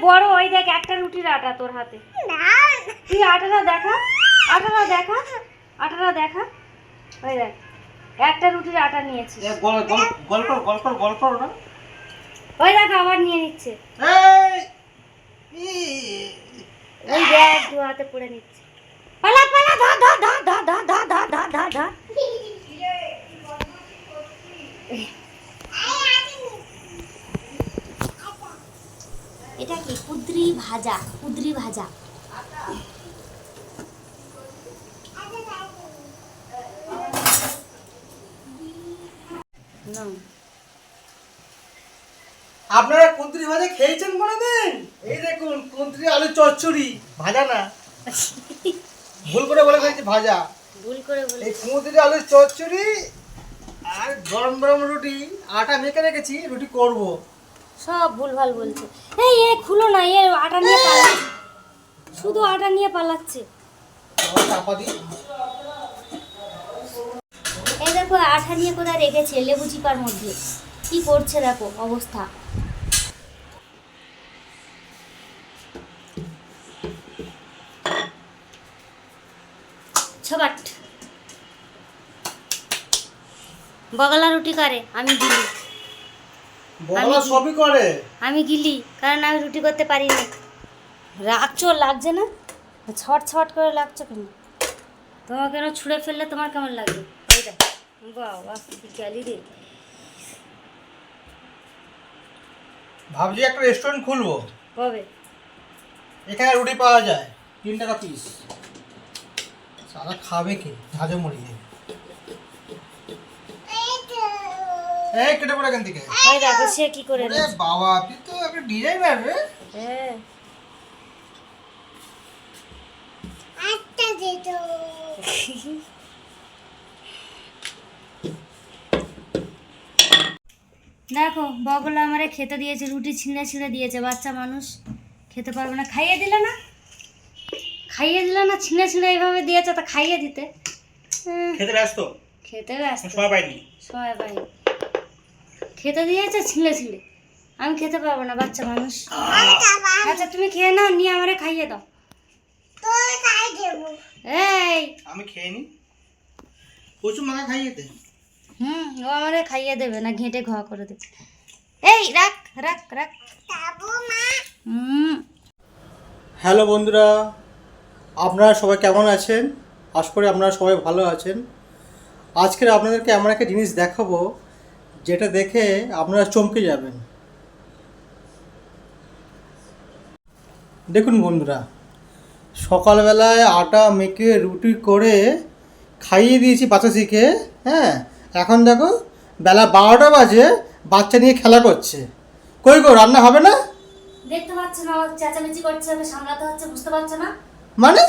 বড় ওই দেখ একটা রুটির আটা তোর হাতে। তুই আটাটা দেখা? আটাটা দেখা? আটাটা দেখা? ওই দেখ একটা রুটির আটা নিয়েছি এ, গল- গল- গল্প গল্প গল্প না। ওই দেখ আবার নিয়ে নিচ্ছে। এই ওই দেখ দু হাতে পড়ে নিচ্ছে। পালা পালা ধর ধর ধর ধর ধর ধর ধর ধর ধর ধর এটা কি কুদ্রি ভাজা কুদ্রি ভাজা। আপনারা কুন্ত্রি ভাজা খেয়েছেন কোনোদিন? এই দেখুন কুন্ত্রি আলু চচ্চড়ি ভাজা না। ভুল করে বলে ফেলেছি ভাজা। ভুল করে বলে এই কুঁদরি আলুর চচ্চড়ি আর গরম গরম রুটি আটা মেখে রেখেছি রুটি করব। সব ভুলভাল বলছে। এই এ খুলো না এ আটা নিয়ে পালাচ্ছে। শুধু আটা নিয়ে পালাচ্ছে। এই দেখো, আঠা নিয়ে কোথায় রেখেছে? লেবু চিপার মধ্যে। কি করছে দেখো অবস্থা। ছবাট। বগলা রুটি করে? আমি গিলি বলা সবই করে। আমি গিলি কারণ আমি রুটি করতে পারি না। রাগচো লাগছে না? ছট ছট করে লাগছো কেন? তোমার কেন ছুঁড়ে ফেললে তোমার কেমন লাগবে এই দেখ বাবা গেলি রে। ভাবছি একটা রেস্টুরেন্ট খুলবো। কবে? এখানে রুটি পাওয়া যায়। তিন টাকা পিস সারা খাবে কে? ঝাঁঝে মুড়িয়ে এই কেটে পড়ে থেকে। ওই দেখো সে কি করে নিয়েছে। বাবা তুই তো একটা ডিজাইনার রে। হ্যাঁ। দেখো বগলা আমারে খেতে দিয়েছে রুটি ছিঁড়ে ছিঁড়ে দিয়েছে বাচ্চা মানুষ। খেতে পারবে না খাইয়ে দিলে না? খাইয়ে দিলে না ছিঁড়ে ছিঁড়ে এইভাবে দিয়েছে তা খাইয়ে দিতে। খেতে ব্যস্ত? খেতে ব্যস্ত। সময় পাইনি। সময় পাই খেতে দিয়েছে ছিঁড়ে ছিঁড়ে আমি খেতে পারব না বাচ্চা মানুষ। আচ্ছা তুমি খেয়ে নাও নিয়ে আমারে খাইয়ে দাও। এই। আমি খেয়ে নি। প্রচুর মাথা খাইয়ে দে। হুম ও আমারে খাইয়ে দেবে না ঘেঁটে ঘা করে দেবে। এই রাখ রাখ রাখ। হুম। হ্যালো বন্ধুরা আপনারা সবাই কেমন আছেন? আশা করি আপনারা সবাই ভালো আছেন। আজকের আপনাদেরকে এমন একটা জিনিস দেখাবো যেটা দেখে আপনারা চমকে যাবেন। দেখুন বন্ধুরা সকালবেলায় আটা মেখে রুটি করে খাইয়ে দিয়েছি বাচ্চাটিকে হ্যাঁ? এখন দেখো বেলা বারোটা বাজে বাচ্চা নিয়ে খেলা করছে। কই গো রান্না হবে না? দেখতে পাচ্ছ না চেঁচামেচি করছে ওকে সামলাতে হচ্ছে বুঝতে পারছ না? মানে?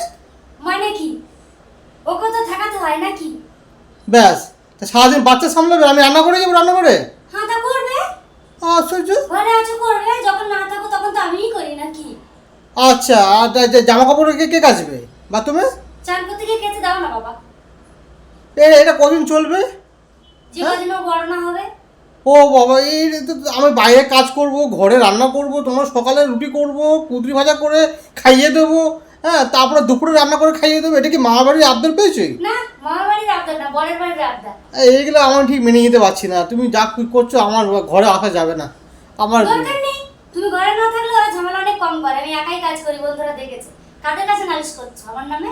মানে কি? ওকে তো থাকাতে হয় নাকি? ব্যাস। তা সারাদিন বাচ্চা সামলাবে? আমি রান্না করে যাব রান্না করে? হ্যাঁ তা করবে। আশ্চর্য। ঘরে আছো করবে। যখন না থাকো তখন তো আমিই করি নাকি? আচ্ছা আর জামা কাপড় কে কে কাচবে? বাথরুমে? চান করতে গিয়ে কেচে দাও না বাবা। এ- এটা কদিন চলবে? যে কদিন বড় না হবে। ও বাবা এই তো আমি বাইরে কাজ করব ঘরে রান্না করব তোমার সকালে রুটি করব কুদরি ভাজা করে খাইয়ে দেবো। হ্যাঁ তারপরে দুপুরে রান্না করে খাইয়ে দেবো। এটা কি মামা বাড়ির আবদার পেয়েছি? এইগুলো আমার ঠিক মেনে নিতে পারছি না। তুমি যা কি করছ আমার ঘরে আসা যাবে না। আমার দরকার নেই। তুমি ঘরে না থাকলে ওরা ঝামেলা অনেক কম করে। আমি একাই কাজ করি বন্ধুরা দেখেছে। কাদের কাছে নালিশ করছ? আমার নামে?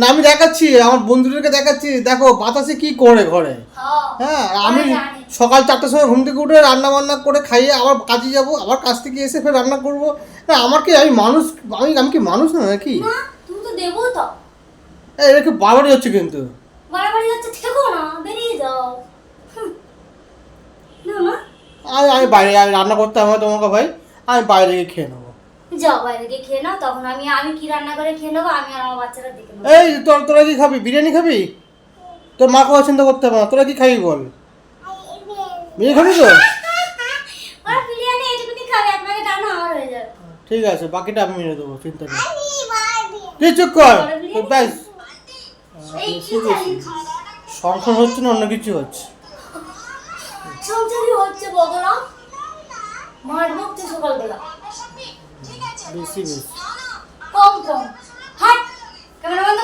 না আমি দেখাচ্ছি আমার বন্ধুদেরকে দেখাচ্ছি। দেখো বাতাসে কি করে ঘরে? হ্যাঁ হ্যাঁ আমি সকাল চারটার সময় ঘুম থেকে উঠে রান্না বান্না করে খাইয়ে আবার কাজে যাব আবার কাজ থেকে এসে ফের রান্না করব। না আমার কি আমি মানুষ আমি আমি কি মানুষ না নাকি? তুমি তো দেবো তো এটা কি বাবারই হচ্ছে কিন্তু। বাড়াবাড়ি যাচ্ছে থেকো না বেরিয়ে যাও। না না আমি আমি বাইরে রান্না করতে আমার তোমাকে ভাই। আমি বাইরে গিয়ে খেয়ে নেব যাও বাইরে গিয়ে খেয়ে নাও তখন আমি আমি কি রান্না করে খেয়ে নেব? আমি আর আমার বাচ্চারা দেখে নেব। এই তোর তোরা কি খাবি? বিরিয়ানি খাবি? তোর মা কোনো চিন্তা করতে হবে না। তোরা কি খাবি বল? বিরিয়ানি খাবি তো? ওরা বিরিয়ানি এইটুকুনি খাবে আপনাকে ডানা আমার হয়ে যাবে। ঠিক আছে বাকিটা আমি মেরে দেবো চিন্তা নেই তুই চুপ কর। তোর ব্যাস। সংসার হচ্ছে না অন্য কিছু হচ্ছে। সংসারই হচ্ছে বগলা মার বকছে সকালবেলা। বেশি বেশি কম কম হাট ক্যামেরা বন্ধ